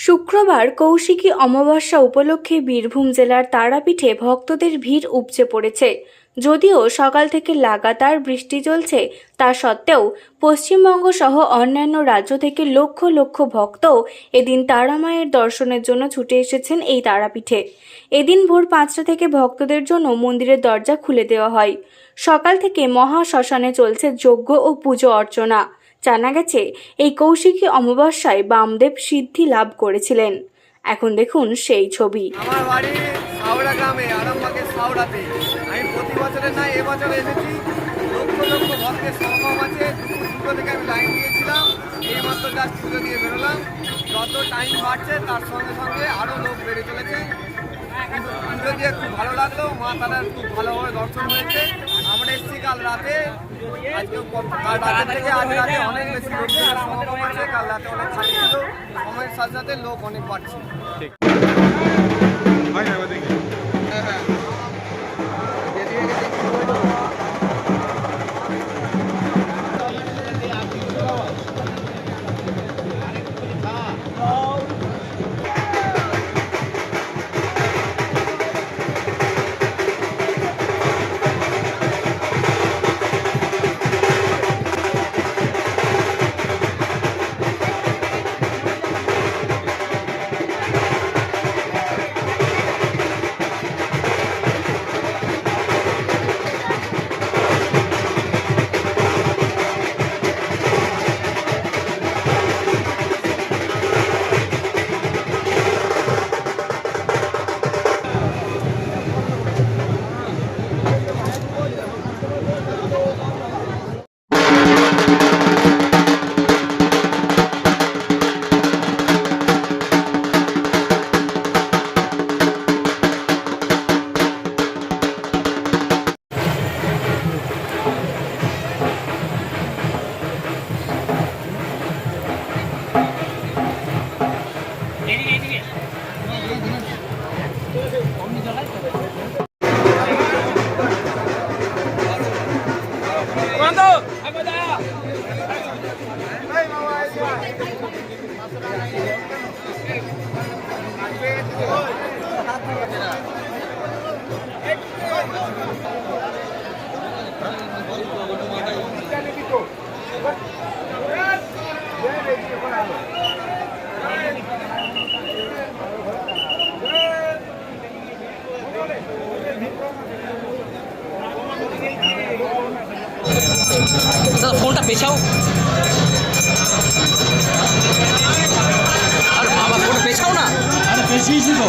শুক্রবার কৌশিকী অমাবস্যা উপলক্ষে বীরভূম জেলার তারাপীঠে ভক্তদের ভিড় উপচে পড়েছে। যদিও সকাল থেকে লাগাতার বৃষ্টি চলছে, তা সত্ত্বেও পশ্চিমবঙ্গ সহ অন্যান্য রাজ্য থেকে লক্ষ লক্ষ ভক্ত এদিন তারামায়ের দর্শনের জন্য ছুটে এসেছেন এই তারাপীঠে। এদিন ভোর পাঁচটা থেকে ভক্তদের জন্য মন্দিরের দরজা খুলে দেওয়া হয়। সকাল থেকে মহা শ্মশানে চলছে যজ্ঞ ও পুজো অর্চনা। জানা গেছে, এই কৌশিকী অমাবস্যায় বামদেব সিদ্ধি লাভ করেছিলেন। এখন দেখুন সেই ছবি। আমার হাওড়া হাওড়াতে প্রতি এসেছি। লক্ষ লক্ষ ভক্তের দিয়ে বেরোলাম। যত টাইম বাড়ছে, তার সঙ্গে সঙ্গে আরও লোক বেড়ে চলেছে। দিয়ে খুব ভালো লাগল। মা তারার খুব ভালোভাবে দর্শন হয়েছে। কাল রাতে, আজকে কাল রাতের থেকে আজ রাতে অনেক বেশি লোক সমাগম আছে কাল রাতে অনেক খালি সময়ের সাথে সাথে লোক অনেক বাড়ছে। দাদা ফোনটা পেছাও। আর বাবা ফোনটা পেছাও না? আরে পেছিয়েছি তো।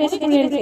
রেস্টুরেন্টে